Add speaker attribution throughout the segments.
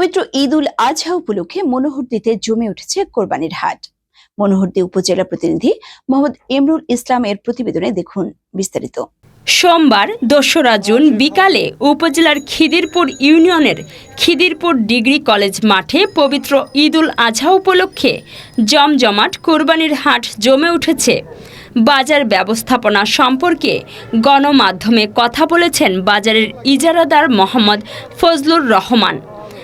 Speaker 1: পবিত্র ঈদ উল আজহা উপলক্ষে মনোহরদীতে জমে উঠেছে কোরবানির হাট। মনোহরদী উপজেলা প্রতিনিধি মোহাম্মদ ইমরুল ইসলামের প্রতিবেদনে দেখুন বিস্তারিত।
Speaker 2: সোমবার দোসরা জুন বিকালে উপজেলার খিদিরপুর ইউনিয়নের খিদিরপুর ডিগ্রি কলেজ মাঠে পবিত্র ঈদুল আজহা উপলক্ষে জমজমাট কোরবানির হাট জমে উঠেছে। বাজার ব্যবস্থাপনা সম্পর্কে গণমাধ্যমে কথা বলেছেন বাজারের ইজারাদার মোহাম্মদ ফজলুর রহমান।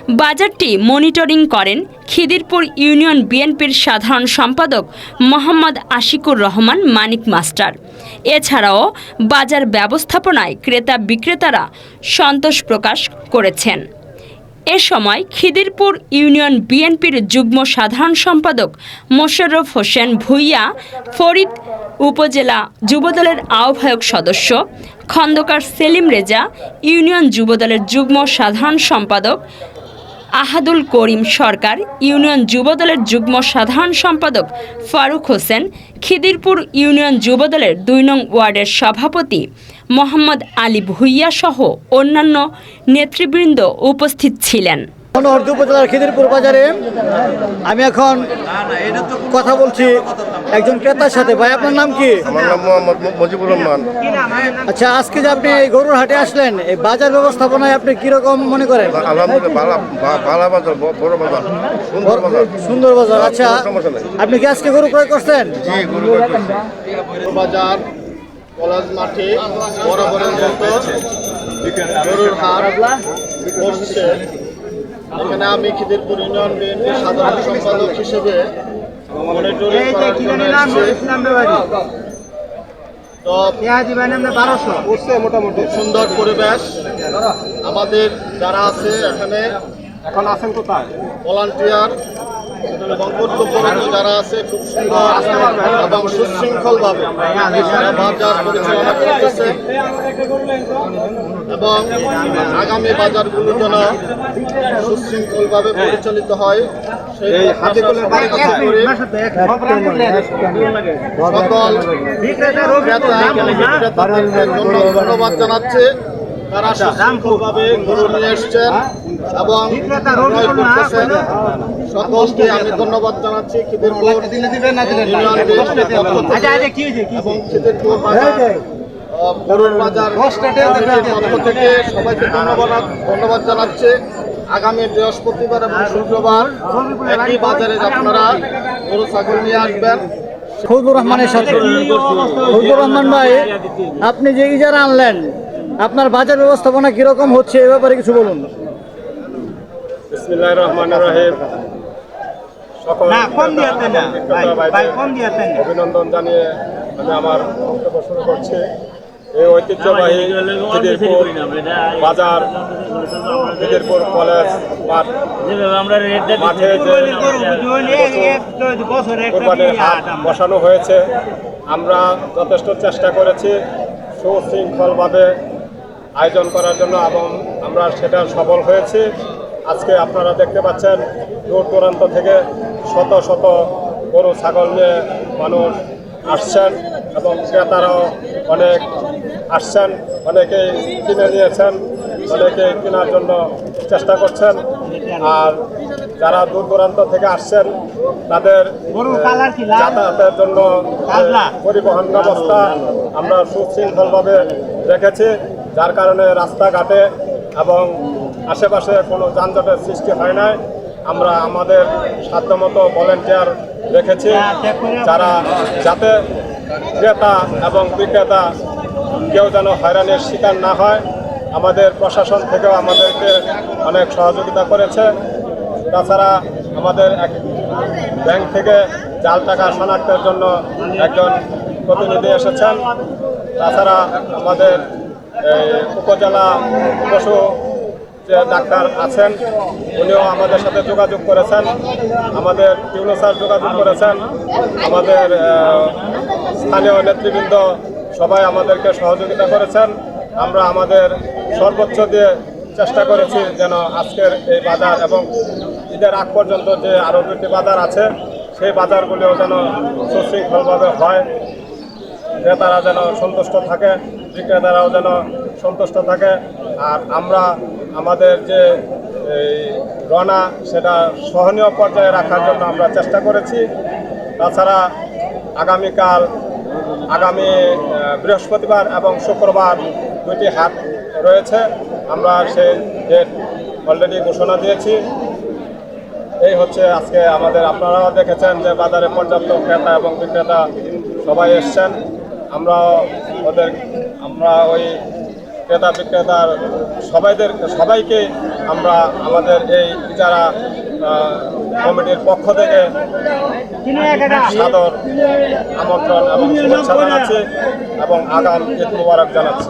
Speaker 2: বাজারটি মনিটরিং করেন খিদিরপুর ইউনিয়ন বিএনপির সাধারণ সম্পাদক মোহাম্মদ আশিকুর রহমান মানিক মাস্টার। এছাড়াও বাজার ব্যবস্থাপনায় ক্রেতা বিক্রেতারা সন্তোষ প্রকাশ করেছেন। এ সময় খিদিরপুর ইউনিয়ন বিএনপির যুগ্ম সাধারণ সম্পাদক মোশাররফ হোসেন ভুইয়া, ফরিদ উপজেলা যুবদলের আহ্বায়ক সদস্য খন্দকার সেলিম রেজা, ইউনিয়ন যুবদলের যুগ্ম সাধারণ সম্পাদক আহাদুল করিম সরকার, ইউনিয়ন যুবদলের যুগ্ম সাধারণ সম্পাদক ফারুক হোসেন, খিদিরপুর ইউনিয়ন যুবদলের দুই নং ওয়ার্ডের সভাপতি মোহাম্মদ আলী ভুইয়া সহ অন্যান্য নেতৃবৃন্দ উপস্থিত ছিলেন।
Speaker 3: মনোহরদী উপজেলার খিদিরপুর বাজারে আমি এখন কথা বলছি একজন ক্রেতার সাথে। ভাই আপনার নাম কি?
Speaker 4: আমার নাম মোহাম্মদ মুজিবুর রহমান।
Speaker 3: আচ্ছা আজকে যে আপনি এই গরুর হাটে আসলেন এই বাজার ব্যবস্থাপনায় আপনি কীরকম মনে করেন?
Speaker 4: আলহামদুলিল্লাহ বাজার বড় বাজার সুন্দর বাজার।
Speaker 3: সুন্দর বাজার আচ্ছা আপনি কি আজকে গরু ক্রয় করছেন?
Speaker 4: জি গরু
Speaker 5: বাজার কলেজ মাঠে বরাবরের মতো গরুর হাট বসছে। এখানে আমি খিদিরপুর ইউনিয়ন বিএনপির সাধারণ সম্পাদক হিসেবে মনিটরিং করার জন্য মোটামুটি। সুন্দর পরিবেশ। আমাদের যারা আছে এখানে এখন আছেন কোথায়? ভলান্টিয়ার কর্তব্যরত যারা আছে খুব সুন্দর এবং সুশৃঙ্খল ভাবে বাজার পরিচালনা করতেছে। এবং আগামী বাজারগুলো যেন সুশৃঙ্খল ভাবে পরিচালিত হয় সেই সকল ক্রেতা ধন্যবাদ জানাচ্ছে। তারা সুশৃঙ্খলভাবে গরু নিয়ে এসছেন এবং ক্রয় করতেছেন। সকলকে আমি ধন্যবাদ জানাচ্ছি। খিদিরপুর পক্ষ থেকে এবং খিদিরপুর গরুর বাজার পক্ষ থেকে সবাইকে ধন্যবাদ ধন্যবাদ জানাচ্ছে। আগামী বৃহস্পতিবার এবং শুক্রবার একই বাজারে আপনারা গরু ছাগল নিয়ে আসবেন।
Speaker 3: ফজলুর রহমানের সাথে ফজলুর রহমান ভাই আপনি যে ইজারা আনলেন আপনার বাজার ব্যবস্থাপনা কীরকম হচ্ছে এ ব্যাপারে কিছু বলুন।
Speaker 6: বিসমিল্লাহির রহমানির রহিম। সকল অভিনন্দন জানিয়ে আমি আমার বক্তব্য শুরু করছি। এই ঐতিহ্যবাহী খিদিরপুর বাজার খিদিরপুর কলেজ মাঠ মাঠে কোরবানির হাট বসানো হয়েছে আমরা যথেষ্ট চেষ্টা করেছি সুশৃঙ্খলভাবে আয়োজন করার জন্য এবং আমরা সেটা সফল হয়েছি। আজকে আপনারা দেখতে পাচ্ছেন দূর দূরান্ত থেকে শত শত গরু ছাগল নিয়ে মানুষ আসছেন এবং ক্রেতারাও অনেক আসছেন। অনেকেই কিনে নিয়েছেন অনেকে কেনার জন্য চেষ্টা করছেন। আর যারা দূর দূরান্ত থেকে আসছেন তাদের যাতায়াতের জন্য পরিবহন ব্যবস্থা আমরা সুশৃঙ্খলভাবে রেখেছি। যার কারণে রাস্তাঘাটে এবং আশেপাশে কোনো যানজটের সৃষ্টি হয় নাই। আমরা আমাদের সাধ্যমতো ভলেন্টিয়ার রেখেছি, যারা যাতে ক্রেতা এবং বিক্রেতা কেউ যেন হয়রানির শিকার না হয়। আমাদের প্রশাসন থেকেও আমাদেরকে অনেক সহযোগিতা করেছে। তাছাড়া আমাদের এক ব্যাংক থেকে জাল টাকা শনাক্তের জন্য একজন প্রতিনিধি এসেছেন। তাছাড়া আমাদের উপজেলা পশু যে ডাক্তার আছেন, উনিও আমাদের সাথে যোগাযোগ করেছেন। আমাদের ইউনো স্যার যোগাযোগ করেছেন। আমাদের স্থানীয় নেতৃবৃন্দ সবাই আমাদেরকে সহযোগিতা করেছেন। আমরা আমাদের সর্বোচ্চ দিয়ে চেষ্টা করেছি যেন আজকের এই বাজার এবং ঈদের আগ পর্যন্ত যে আরও দুটি বাজার আছে, সেই বাজারগুলিও যেন সুশৃঙ্খলভাবে হয় ক্রেতারা যেন সন্তুষ্ট থাকে। বিক্রেতারাও যেন সন্তুষ্ট থাকে। আর আমরা আমাদের যে এই রনা, সেটা সহনীয় পর্যায়ে রাখার জন্য আমরা চেষ্টা করেছি। তাছাড়া আগামীকাল, আগামী বৃহস্পতিবার এবং শুক্রবার দুইটি হাট রয়েছে। আমরা সেই ডেট অলরেডি ঘোষণা দিয়েছি। এই হচ্ছে আজকে আমাদের, আপনারাও দেখেছেন যে বাজারে পর্যাপ্ত ক্রেতা এবং বিক্রেতা সবাই এসছেন। আমরা ওদের, আমরা ওই ক্রেতা বিক্রেতার সবাইদের, সবাইকে আমরা আমাদের এই যারা কমিটির পক্ষ থেকে সাদর আমন্ত্রণ এবং শুভেচ্ছা জানাচ্ছি এবং আগাম ঈদ মুবারক জানাচ্ছি।